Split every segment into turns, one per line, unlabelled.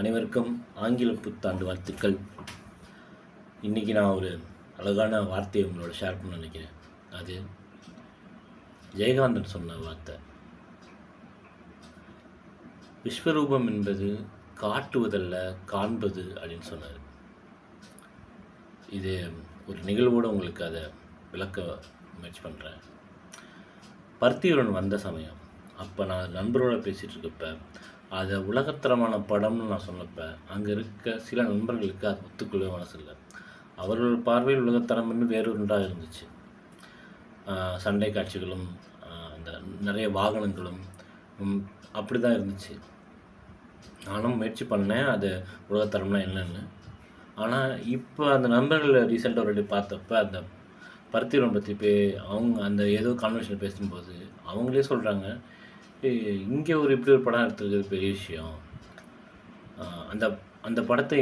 அனைவருக்கும் ஆங்கில புத்தாண்டு வாழ்த்துக்கள். இன்றைக்கி நான் ஒரு அழகான வார்த்தையை உங்களோட ஷேர் பண்ண நினைக்கிறேன். அது ஜெயகாந்தன் சொன்ன வார்த்தை. விஸ்வரூபம் என்பது காட்டுவதல்ல காண்பது அப்படின்னு சொன்னார். இது ஒரு நிகழ்வோடு உங்களுக்கு அதை விளக்க முயற்சி பண்ணுறேன் பருத்தியுடன் வந்த சமயம் அப்போ நான் நண்பரோட பேசிகிட்டு இருக்கப்போ அதை உலகத்தரமான படம்னு நான் சொன்னப்போ அங்கே இருக்க சில நண்பர்களுக்கு அது ஒத்துக்கொள்ள மனசு அவர்கள் பார்வையில் உலகத்தரம் என்று வேறு ஒன்றாக இருந்துச்சு. சண்டை காட்சிகளும் அந்த நிறைய வாகனங்களும் அப்படி தான் இருந்துச்சு. நானும் முயற்சி பண்ணேன் அது உலகத்தரம்னா என்னென்னு. ஆனால் இப்போ அந்த நண்பர்கள் ரீசெண்டாக ஒரு பார்த்தப்ப அந்த பருத்திரம் பற்றி பே அவங்க அந்த ஏதோ கான்வென்ஷன் பேசும்போது அவங்களே சொல்கிறாங்க இங்கே ஒரு இப்படி ஒரு படம் எடுத்துருக்கிறது பெரிய விஷயம். அந்த அந்த படத்தை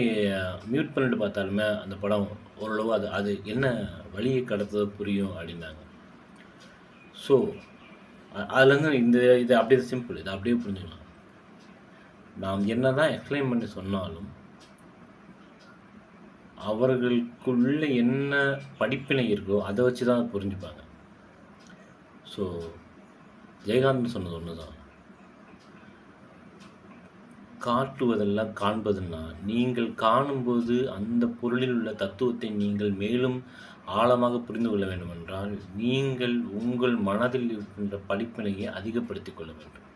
மியூட் பண்ணிட்டு பார்த்தாலுமே அந்த படம் ஓரளவு அது அது என்ன வழியை கடத்துதோ புரியும் அப்படின்னாங்க. ஸோ அதுலேருந்து இந்த இது அப்படியே சிம்பிள் இது அப்படியே புரிஞ்சுக்கலாம். நாம் என்ன தான் எக்ஸ்பிளைன் பண்ணி சொன்னாலும் அவர்களுக்குள்ள என்ன படிப்பினை இருக்கோ அதை வச்சு தான் புரிஞ்சுப்பாங்க. ஸோ ஜெயகாந்தன் சொன்னது ஒன்று தான் காட்டுவதெல்லாம் காண்பதுன்னா நீங்கள் காணும்போது அந்த பொருளில் உள்ள தத்துவத்தை நீங்கள் மேலும் ஆழமாக புரிந்து கொள்ள வேண்டுமென்றால் நீங்கள் உங்கள் மனதில் இருக்கின்ற படிப்பினையை அதிகப்படுத்திக் கொள்ள வேண்டும்.